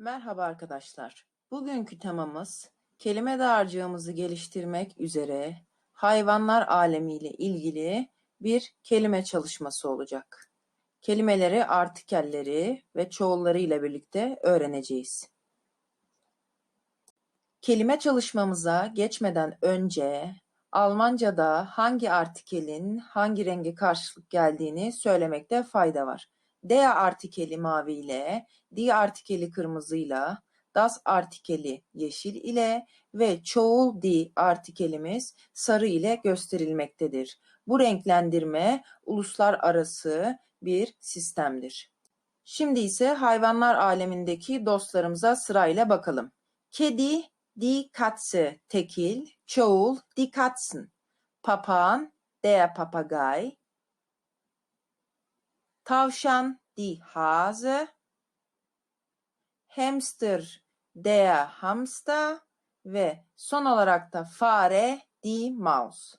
Merhaba arkadaşlar. Bugünkü temamız kelime dağarcığımızı geliştirmek üzere hayvanlar alemiyle ilgili bir kelime çalışması olacak. Kelimeleri, artikelleri ve çoğulları ile birlikte öğreneceğiz. Kelime çalışmamıza geçmeden önce Almanca'da hangi artikelin hangi renge karşılık geldiğini söylemekte fayda var. Der artikeli mavi ile, die artikeli kırmızıyla, das artikeli yeşil ile ve çoğul die artikelimiz sarı ile gösterilmektedir. Bu renklendirme uluslararası bir sistemdir. Şimdi ise hayvanlar alemindeki dostlarımıza sırayla bakalım. Kedi, die Katze tekil, çoğul die Katzen. Papağan, der Papagei. Tavşan, die Hase. Hamster, der Hamster. Ve son olarak da fare, die Maus.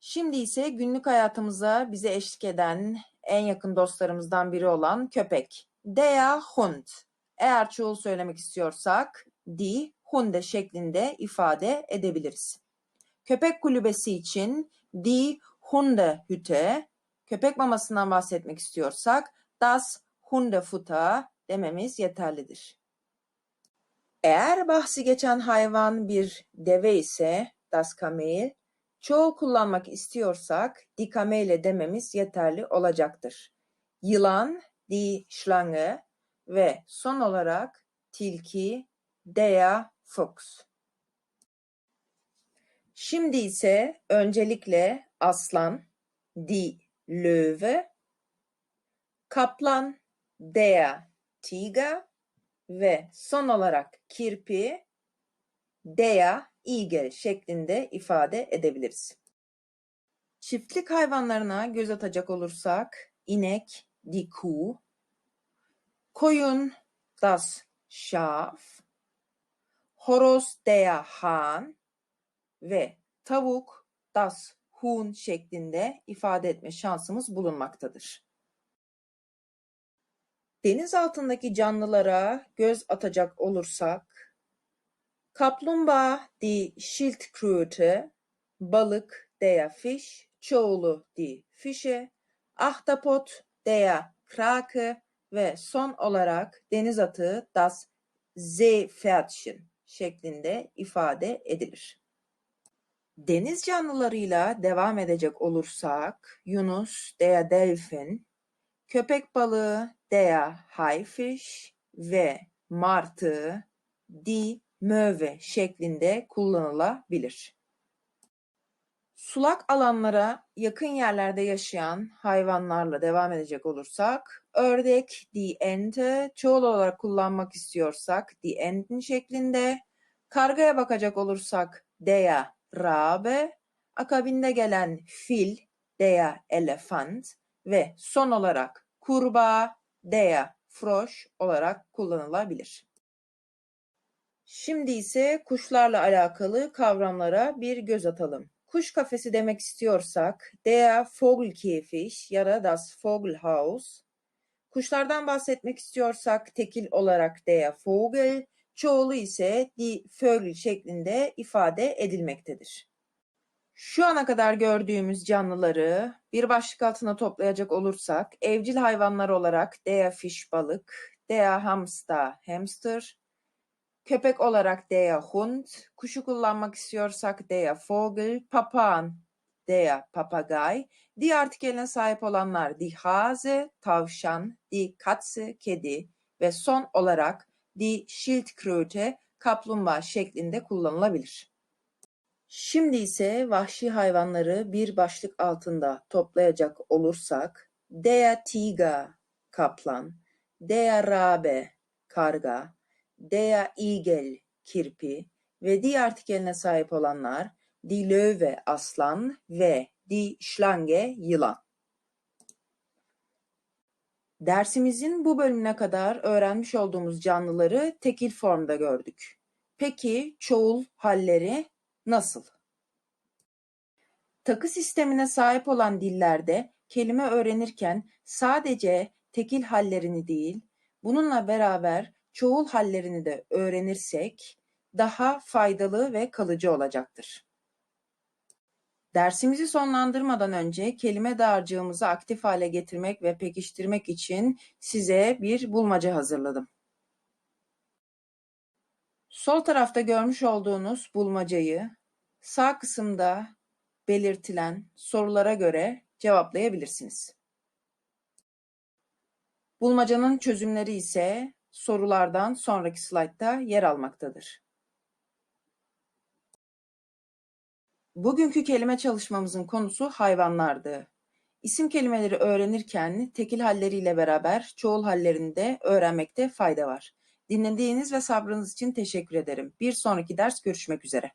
Şimdi ise günlük hayatımıza bize eşlik eden en yakın dostlarımızdan biri olan köpek. Der Hund. Eğer çoğul söylemek istiyorsak die Hunde şeklinde ifade edebiliriz. Köpek kulübesi için die Hundehütte, köpek mamasından bahsetmek istiyorsak das Hundefutter dememiz yeterlidir. Eğer bahsi geçen hayvan bir deve ise das Kamel, çoğul kullanmak istiyorsak die Kamele dememiz yeterli olacaktır. Yılan, die Schlange ve son olarak tilki, der Fuchs. Şimdi ise öncelikle aslan, die Löwe, kaplan, der Tiger ve son olarak kirpi, der Igel şeklinde ifade edebiliriz. Çiftlik hayvanlarına göz atacak olursak inek, die Kuh, koyun, das Schaf, horoz, der Hahn ve tavuk, das Huhn şeklinde ifade etme şansımız bulunmaktadır. Deniz altındaki canlılara göz atacak olursak, kaplumbağa die Schildkröte, balık der Fisch, çoğulu die Fische, ahtapot der Krake ve son olarak deniz atı das Seepferdchen şeklinde ifade edilir. Deniz canlılarıyla devam edecek olursak Yunus der Delfin, köpek balığı der Haifisch ve martı die Möwe şeklinde kullanılabilir. Sulak alanlara yakın yerlerde yaşayan hayvanlarla devam edecek olursak, ördek die Ente, çoğul olarak kullanmak istiyorsak die Enten şeklinde, kargaya bakacak olursak der Rabe, akabinde gelen fil der Elefant ve son olarak kurbağa der Frosch olarak kullanılabilir. Şimdi ise kuşlarla alakalı kavramlara bir göz atalım. Kuş kafesi demek istiyorsak der Vogelkäfig ya da das Vogelhaus. Kuşlardan bahsetmek istiyorsak tekil olarak der Vogel, çoğulu ise die Vögel şeklinde ifade edilmektedir. Şu ana kadar gördüğümüz canlıları bir başlık altına toplayacak olursak evcil hayvanlar olarak der Fisch balık, der Hamster hamster, Köpek olarak der Hund, kuşu kullanmak istiyorsak der Vogel, papağan der Papagei, die artikeline sahip olanlar die Hase, tavşan, die Katze, kedi ve son olarak die Schildkröte, kaplumbağa şeklinde kullanılabilir. Şimdi ise vahşi hayvanları bir başlık altında toplayacak olursak der Tiger, kaplan, der Rabe, karga, der Igel, kirpi ve die artikeline sahip olanlar die Löwe, aslan ve die Schlange, yılan. Dersimizin bu bölümüne kadar öğrenmiş olduğumuz canlıları tekil formda gördük. Peki çoğul halleri nasıl? Takı sistemine sahip olan dillerde kelime öğrenirken sadece tekil hallerini değil, Bununla beraber çoğul hallerini de öğrenirsek daha faydalı ve kalıcı olacaktır. Dersimizi sonlandırmadan önce kelime dağarcığımızı aktif hale getirmek ve pekiştirmek için size bir bulmaca hazırladım. Sol tarafta görmüş olduğunuz bulmacayı sağ kısımda belirtilen sorulara göre cevaplayabilirsiniz. Bulmacanın çözümleri ise sorulardan sonraki slaytta yer almaktadır. Bugünkü kelime çalışmamızın konusu hayvanlardı. İsim kelimeleri öğrenirken tekil halleriyle beraber çoğul hallerini de öğrenmekte fayda var. Dinlediğiniz ve sabrınız için teşekkür ederim. Bir sonraki ders görüşmek üzere.